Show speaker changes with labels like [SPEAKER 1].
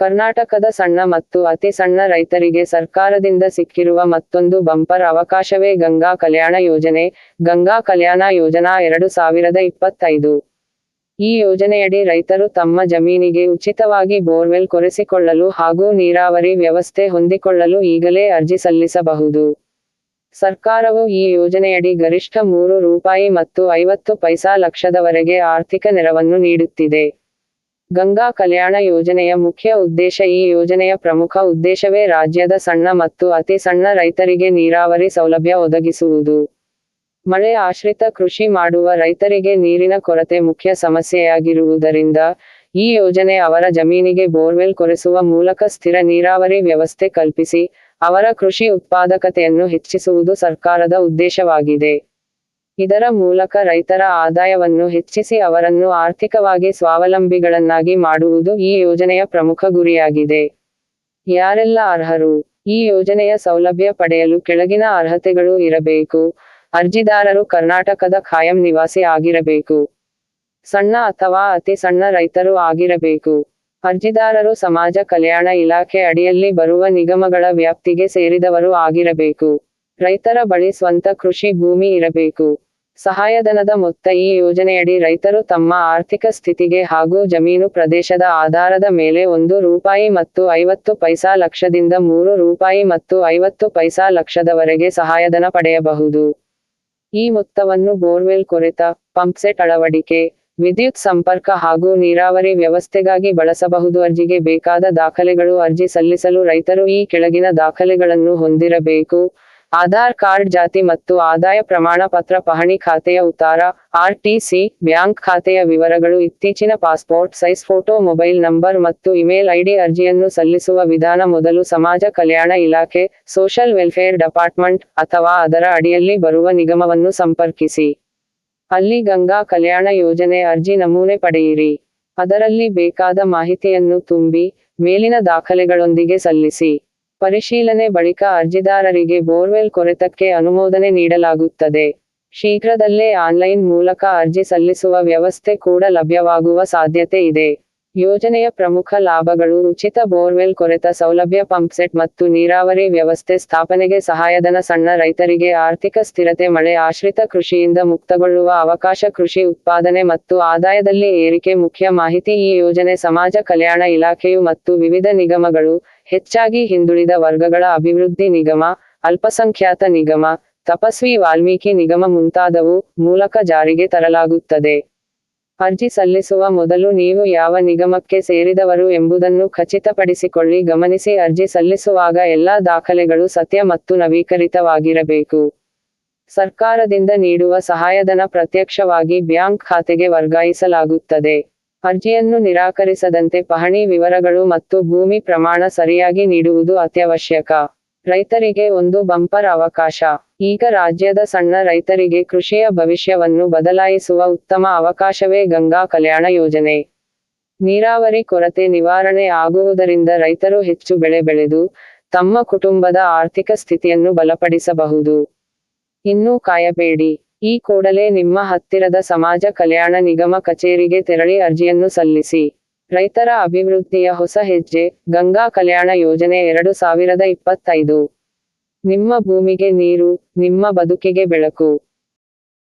[SPEAKER 1] ಕರ್ನಾಟಕದ ಸಣ್ಣ ಮತ್ತು ಅತಿ ಸಣ್ಣ ರೈತರಿಗೆ ಸರ್ಕಾರದಿಂದ ಸಿಕ್ಕಿರುವ ಮತ್ತೊಂದು ಬಂಪರ್ ಅವಕಾಶವೇ ಗಂಗಾ ಕಲ್ಯಾಣ ಯೋಜನೆ. ಗಂಗಾ ಕಲ್ಯಾಣ ಯೋಜನಾ ಎರಡು ಸಾವಿರದ ಇಪ್ಪತ್ತೈದು. ಈ ಯೋಜನೆಯಡಿ ರೈತರು ತಮ್ಮ ಜಮೀನಿಗೆ ಉಚಿತವಾಗಿ ಬೋರ್ವೆಲ್ ಕೊರೆಸಿಕೊಳ್ಳಲು ಹಾಗೂ ನೀರಾವರಿ ವ್ಯವಸ್ಥೆ ಹೊಂದಿಕೊಳ್ಳಲು ಈಗಲೇ ಅರ್ಜಿ ಸಲ್ಲಿಸಬಹುದು. ಸರ್ಕಾರವು ಈ ಯೋಜನೆಯಡಿ ಗರಿಷ್ಠ ಮೂರು ರೂಪಾಯಿ ಮತ್ತು ಐವತ್ತು ಪೈಸಾ ಲಕ್ಷದವರೆಗೆ ಆರ್ಥಿಕ ನೆರವನ್ನು ನೀಡುತ್ತಿದೆ. ಗಂಗಾ ಕಲ್ಯಾಣ ಯೋಜನೆಯ ಮುಖ್ಯ ಉದ್ದೇಶ ಈ ಯೋಜನೆಯ ಪ್ರಮುಖ ಉದ್ದೇಶವೇ ರಾಜ್ಯದ ಸಣ್ಣ ಮತ್ತು ಅತಿ ಸಣ್ಣ ರೈತರಿಗೆ ನೀರಾವರಿ ಸೌಲಭ್ಯ ಒದಗಿಸುವುದು. ಮಳೆ ಆಶ್ರಿತ ಕೃಷಿ ಮಾಡುವ ರೈತರಿಗೆ ನೀರಿನ ಕೊರತೆ ಮುಖ್ಯ ಸಮಸ್ಯೆಯಾಗಿರುವುದರಿಂದ ಈ ಯೋಜನೆ ಅವರ ಜಮೀನಿಗೆ ಬೋರ್ವೆಲ್ ಕೊರೆಸುವ ಮೂಲಕ ಸ್ಥಿರ ನೀರಾವರಿ ವ್ಯವಸ್ಥೆ ಕಲ್ಪಿಸಿ ಅವರ ಕೃಷಿ ಉತ್ಪಾದಕತೆಯನ್ನು ಹೆಚ್ಚಿಸುವುದು ಸರ್ಕಾರದ ಉದ್ದೇಶವಾಗಿದೆ. ಇದರ ಮೂಲಕ ರೈತರ ಆದಾಯವನ್ನು ಹೆಚ್ಚಿಸಿ ಅವರನ್ನು ಆರ್ಥಿಕವಾಗಿ ಸ್ವಾವಲಂಬಿಗಳನ್ನಾಗಿ ಮಾಡುವುದು ಈ ಯೋಜನೆಯ ಪ್ರಮುಖ ಗುರಿಯಾಗಿದೆ. ಯಾರೆಲ್ಲ ಅರ್ಹರು? ಈ ಯೋಜನೆಯ ಸೌಲಭ್ಯ ಪಡೆಯಲು ಕೆಳಗಿನ ಅರ್ಹತೆಗಳು ಇರಬೇಕು. ಅರ್ಜಿದಾರರು ಕರ್ನಾಟಕದ ಖಾಯಂ ನಿವಾಸಿ ಆಗಿರಬೇಕು. ಸಣ್ಣ ಅಥವಾ ಅತಿ ಸಣ್ಣ ರೈತರು ಆಗಿರಬೇಕು. ಅರ್ಜಿದಾರರು ಸಮಾಜ ಕಲ್ಯಾಣ ಇಲಾಖೆ ಅಡಿಯಲ್ಲಿ ಬರುವ ನಿಗಮಗಳ ವ್ಯಾಪ್ತಿಗೆ ಸೇರಿದವರು ಆಗಿರಬೇಕು. ರೈತರ ಬಳಿ ಸ್ವಂತ ಕೃಷಿ ಭೂಮಿ ಇರಬೇಕು. ಸಹಾಯಧನದ ಮೊತ್ತ ಈ ಯೋಜನೆಯಡಿ ರೈತರು ತಮ್ಮ ಆರ್ಥಿಕ ಸ್ಥಿತಿಗೆ ಹಾಗೂ ಜಮೀನು ಪ್ರದೇಶದ ಆಧಾರದ ಮೇಲೆ ಒಂದು ರೂಪಾಯಿ ಮತ್ತು ಐವತ್ತು ಪೈಸಾ ಲಕ್ಷದಿಂದ ಮೂರು ರೂಪಾಯಿ ಮತ್ತು ಐವತ್ತು ಪೈಸಾ ಲಕ್ಷದವರೆಗೆ ಸಹಾಯಧನ ಪಡೆಯಬಹುದು. ಈ ಮೊತ್ತವನ್ನು ಬೋರ್ವೆಲ್ ಕೊರೆತ ಪಂಪ್ಸೆಟ್ ಅಳವಡಿಕೆ, ವಿದ್ಯುತ್ ಸಂಪರ್ಕ ಹಾಗೂ ನೀರಾವರಿ ವ್ಯವಸ್ಥೆಗಾಗಿ ಬಳಸಬಹುದು. ಅರ್ಜಿಗೆ ಬೇಕಾದ ದಾಖಲೆಗಳು ಅರ್ಜಿ ಸಲ್ಲಿಸಲು ರೈತರು ಈ ಕೆಳಗಿನ ದಾಖಲೆಗಳನ್ನು ಹೊಂದಿರಬೇಕು. ಆಧಾರ್ ಕಾರ್ಡ್ ಜಾತಿ ಮತ್ತು ಆದಾಯ ಪ್ರಮಾಣ ಪತ್ರ ಪಹಣಿ ಖಾತೆಯ ಉತ್ತಾರ ಆರ್ಟಿಸಿ ಬ್ಯಾಂಕ್ ಖಾತೆಯ ವಿವರಗಳು, ಇತ್ತೀಚಿನ passport size, photo, mobile number ಮತ್ತು ಇಮೇಲ್ ಐಡಿ ಅರ್ಜಿಯನ್ನು ಸಲ್ಲಿಸುವ ವಿಧಾನ ಮೊದಲು ಸಮಾಜ ಕಲ್ಯಾಣ ಇಲಾಖೆ ಸೋಷಿಯಲ್ ವೆಲ್ಫೇರ್ ಡಿಪಾರ್ಟ್ಮೆಂಟ್ ಅಥವಾ ಅದರ ಅಡಿಯಲ್ಲಿ ಬರುವ ನಿಗಮವನ್ನು ಸಂಪರ್ಕಿಸಿ. ಅಲ್ಲಿ ಗಂಗಾ ಕಲ್ಯಾಣ ಯೋಜನೆ ಅರ್ಜಿ ನಮೂನೆ ಪಡೆಯಿರಿ. ಅದರಲ್ಲಿ ಬೇಕಾದ ಮಾಹಿತಿಯನ್ನು ತುಂಬಿ, ಮೇಲಿನ ದಾಖಲೆಗಳೊಂದಿಗೆ ಸಲ್ಲಿಸಿ. ಪರಿಶೀಲನೆ ಬಳಿಕ ಅರ್ಜಿದಾರರಿಗೆ ಬೋರ್ವೆಲ್ ಕೊರೆತಕ್ಕೆ ಅನುಮೋದನೆ ನೀಡಲಾಗುತ್ತದೆ. ಶೀಘ್ರದಲ್ಲೇ ಆನ್ಲೈನ್ ಮೂಲಕ ಅರ್ಜಿ ಸಲ್ಲಿಸುವ ವ್ಯವಸ್ಥೆ ಕೂಡ ಲಭ್ಯವಾಗುವ ಸಾಧ್ಯತೆ ಇದೆ. ಯೋಜನೆಯ ಪ್ರಮುಖ ಲಾಭಗಳು ಉಚಿತ ಬೋರ್ವೆಲ್ ಕೊರೆತ ಸೌಲಭ್ಯ ಪಂಪ್ಸೆಟ್ ಮತ್ತು ನೀರಾವರಿ ವ್ಯವಸ್ಥೆ ಸ್ಥಾಪನೆಗೆ ಸಹಾಯಧನ ಸಣ್ಣ ರೈತರಿಗೆ ಆರ್ಥಿಕ ಸ್ಥಿರತೆ ಮಳೆ ಆಶ್ರಿತ ಕೃಷಿಯಿಂದ ಮುಕ್ತಗೊಳ್ಳುವ ಅವಕಾಶ ಕೃಷಿ ಉತ್ಪಾದನೆ ಮತ್ತು ಆದಾಯದಲ್ಲಿ ಏರಿಕೆ ಮುಖ್ಯ ಮಾಹಿತಿ ಈ ಯೋಜನೆ ಸಮಾಜ ಕಲ್ಯಾಣ ಇಲಾಖೆಯು ಮತ್ತು ವಿವಿಧ ನಿಗಮಗಳು, ಹೆಚ್ಚಾಗಿ ಹಿಂದುಳಿದ ವರ್ಗಗಳ ಅಭಿವೃದ್ಧಿ ನಿಗಮ, ಅಲ್ಪಸಂಖ್ಯಾತ ನಿಗಮ, ತಪಸ್ವಿ ವಾಲ್ಮೀಕಿ ನಿಗಮ ಮುಂತಾದವು ಮೂಲಕ ಜಾರಿಗೆ ತರಲಾಗುತ್ತದೆ. ಅರ್ಜಿ ಸಲ್ಲಿಸುವ ಮೊದಲು ನೀವು ಯಾವ ನಿಗಮಕ್ಕೆ ಸೇರಿದವರು ಎಂಬುದನ್ನು ಖಚಿತಪಡಿಸಿಕೊಳ್ಳಿ, ಗಮನಿಸಿ ಅರ್ಜಿ ಸಲ್ಲಿಸುವಾಗ ಎಲ್ಲಾ ದಾಖಲೆಗಳು ಸತ್ಯ ಮತ್ತು ನವೀಕರಿತವಾಗಿರಬೇಕು. ಸರ್ಕಾರದಿಂದ ನೀಡುವ ಸಹಾಯಧನ ಪ್ರತ್ಯಕ್ಷವಾಗಿ ಬ್ಯಾಂಕ್ ಖಾತೆಗೆ ವರ್ಗಾಯಿಸಲಾಗುತ್ತದೆ. ಅರ್ಜಿಯನ್ನು ನಿರಾಕರಿಸದಂತೆ ಪಹಣಿ ವಿವರಗಳು ಮತ್ತು ಭೂಮಿ ಪ್ರಮಾಣ ಸರಿಯಾಗಿ ನೀಡುವುದು ಅತ್ಯವಶ್ಯಕ. ರೈತರಿಗೆ ಒಂದು ಬಂಪರ್ ಅವಕಾಶ. ಈಗ ರಾಜ್ಯದ ಸಣ್ಣ ರೈತರಿಗೆ ಕೃಷಿಯ ಭವಿಷ್ಯವನ್ನು ಬದಲಾಯಿಸುವ ಉತ್ತಮ ಅವಕಾಶವೇ ಗಂಗಾ ಕಲ್ಯಾಣ ಯೋಜನೆ. ನೀರಾವರಿ ಕೊರತೆ ನಿವಾರಣೆ ಆಗುವುದರಿಂದ ರೈತರು ಹೆಚ್ಚು ಬೆಳೆ ಬೆಳೆದು ತಮ್ಮ ಕುಟುಂಬದ ಆರ್ಥಿಕ ಸ್ಥಿತಿಯನ್ನು ಬಲಪಡಿಸಬಹುದು. ಇನ್ನೂ ಕಾಯಬೇಡಿ. ಈ ಕೂಡಲೇ ನಿಮ್ಮ ಹತ್ತಿರದ ಸಮಾಜ ಕಲ್ಯಾಣ ನಿಗಮ ಕಚೇರಿಗೆ ತೆರಳಿ ಅರ್ಜಿಯನ್ನು ಸಲ್ಲಿಸಿ. ರೈತರ ಅಭಿವೃದ್ಧಿಯ ಹೊಸ ಹೆಜ್ಜೆ, ಗಂಗಾ ಕಲ್ಯಾಣ ಯೋಜನೆ ಎರಡು ಸಾವಿರದ ಇಪ್ಪತ್ತೈದು. ನಿಮ್ಮ ಭೂಮಿಗೆ ನೀರು, ನಿಮ್ಮ ಬದುಕಿಗೆ ಬೆಳಕು.